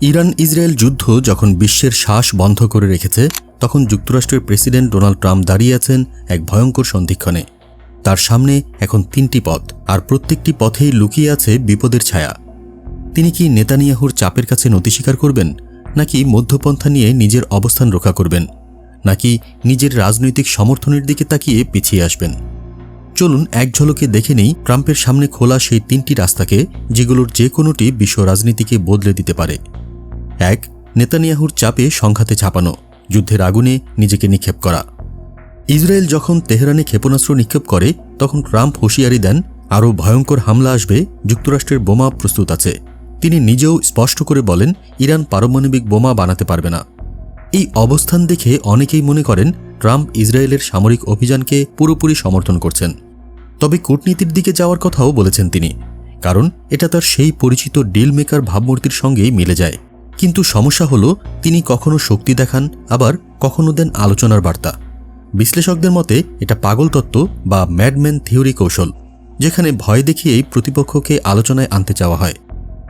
Iran Israel যুদ্ধ যখন বিশ্বের শ্বাস বন্ধ করে রেখেছে, তখন যুক্তরাষ্ট্রের প্রেসিডেন্ট ডোনাল্ড ট্রাম্প দাঁড়িয়ে আছেন এক ভয়ঙ্কর সন্ধিক্ষণে। তার সামনে এখন তিনটি পথ, আর প্রত্যেকটি পথেই লুকিয়ে আছে বিপদের ছায়া। তিনি কি নেতানিয়াহুর চাপের কাছে নতি স্বীকার করবেন, নাকি মধ্যপন্থা নিয়ে নিজের অবস্থান রক্ষা করবেন, নাকি নিজের রাজনৈতিক সমর্থনের দিকে তাকিয়ে পিছিয়ে আসবেন? চলুন এক ঝলকে দেখে নেই ট্রাম্পের সামনে খোলা সেই তিনটি রাস্তাকে, যেগুলোর যে কোনোটি বিশ্ব রাজনীতিকে বদলে দিতে পারে। এক, নেতানিয়াহুর চাপে সংঘাতে ছাপানো যুদ্ধের আগুনে নিজেকে নিক্ষেপ করা। ইসরায়েল যখন তেহরানে ক্ষেপণাস্ত্র নিক্ষেপ করে, তখন ট্রাম্প হুঁশিয়ারি দেন, আরও ভয়ঙ্কর হামলা আসবে, যুক্তরাষ্ট্রের বোমা প্রস্তুত আছে। তিনি নিজেও স্পষ্ট করে বলেন, ইরান পারমাণবিক বোমা বানাতে পারবে না। এই অবস্থান দেখে অনেকেই মনে করেন, ট্রাম্প ইসরায়েলের সামরিক অভিযানকে পুরোপুরি সমর্থন করছেন। তবে কূটনীতির দিকে যাওয়ার কথাও বলেছেন তিনি, কারণ এটা তার সেই পরিচিত ডিল মেকার ভাবমূর্তির সঙ্গেই মিলে যায়। কিন্তু সমস্যা হলো, তিনি কখনো শক্তি দেখান, আবার কখনো দেন আলোচনার বার্তা। বিশ্লেষকদের মতে, এটা পাগল তত্ত্ব বা ম্যাডম্যান থিওরি কৌশল, যেখানে ভয় দেখিয়েই প্রতিপক্ষকে আলোচনায় আনতে চাওয়া হয়।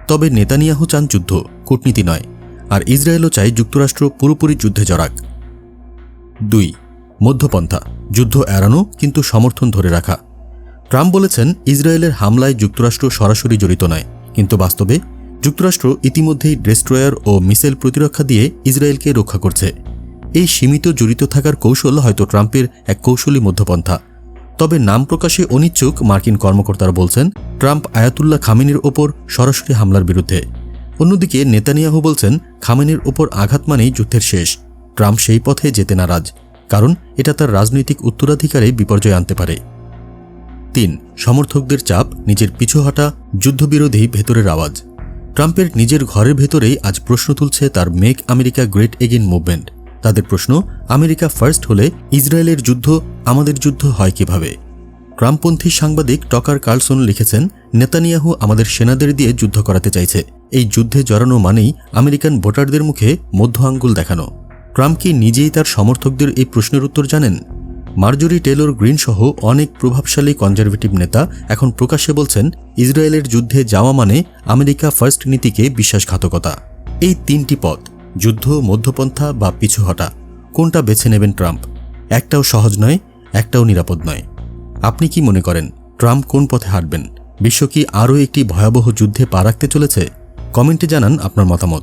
তবে নেতানিয়াহু চান যুদ্ধ, কূটনীতি নয়, আর ইসরায়েলও চায় যুক্তরাষ্ট্র পুরোপুরি যুদ্ধে জড়াক। দুই, মধ্যপন্থা, যুদ্ধ এড়ানো কিন্তু সমর্থন ধরে রাখা। ট্রাম্প বলেছেন, ইসরায়েলের হামলায় যুক্তরাষ্ট্র সরাসরি জড়িত নয়, কিন্তু বাস্তবে যুক্তরাষ্ট্র ইতিমধ্যেই ডেস্ট্রয়ার ও মিসাইল প্রতিরক্ষা দিয়ে ইসরায়েলকে রক্ষা করছে। এই সীমিত জড়িত থাকার কৌশল হয়তো ট্রাম্পের এক কৌশলী মধ্যপন্থা। তবে নাম প্রকাশে অনিচ্ছুক মার্কিন কর্মকর্তারা বলছেন, ট্রাম্প আয়াতুল্লাহ খামিনের ওপর সরাসরি হামলার বিরুদ্ধে। অন্যদিকে নেতানিয়াহু বলছেন, খামেনের ওপর আঘাত মানেই যুদ্ধের শেষ। ট্রাম্প সেই পথে যেতে নারাজ, কারণ এটা তার রাজনৈতিক উত্তরাধিকারে বিপর্যয় আনতে পারে। তিন, সমর্থকদের চাপ, নিজের পিছু হটা, যুদ্ধবিরোধী ভেতরের আওয়াজ। ট্রাম্পের নিজের ঘরের ভেতরেই আজ প্রশ্ন তুলছে তার make America great again movement. তাদের প্রশ্ন, আমেরিকা ফার্স্ট হলে ইসরায়েলের যুদ্ধ, আমাদের যুদ্ধ হয় কীভাবে? ট্রাম্পপন্থী সাংবাদিক টকার কার্লসন লিখেছেন, নেতানিয়াহু আমাদের সেনাদের দিয়ে যুদ্ধ করাতে চাইছে। এই যুদ্ধে জড়ানো মানেই আমেরিকান ভোটারদের মুখে মধ্য আঙ্গুল দেখানো। ট্রাম্প কি নিজেই তার সমর্থকদের এই প্রশ্নের উত্তর জানেন? মার্জরি টেলর গ্রিন সহ অনেক প্রভাবশালী কনজারভেটিভ নেতা এখন প্রকাশ্যে বলছেন, ইসরায়েলের যুদ্ধে যাওয়া মানে আমেরিকা ফার্স্ট নীতিকে বিশ্বাসঘাতকতা। এই তিনটি পথ, যুদ্ধ, মধ্যপন্থা বা পিছু হটা, কোনটা বেছে নেবেন ট্রাম্প? একটাও সহজ নয়, একটাও নিরাপদ নয়। আপনি কি মনে করেন, ট্রাম্প কোন পথে হাঁটবেন? বিশ্ব কি আরও একটি ভয়াবহ যুদ্ধে পা রাখতে চলেছে? কমেন্টে জানান আপনার মতামত।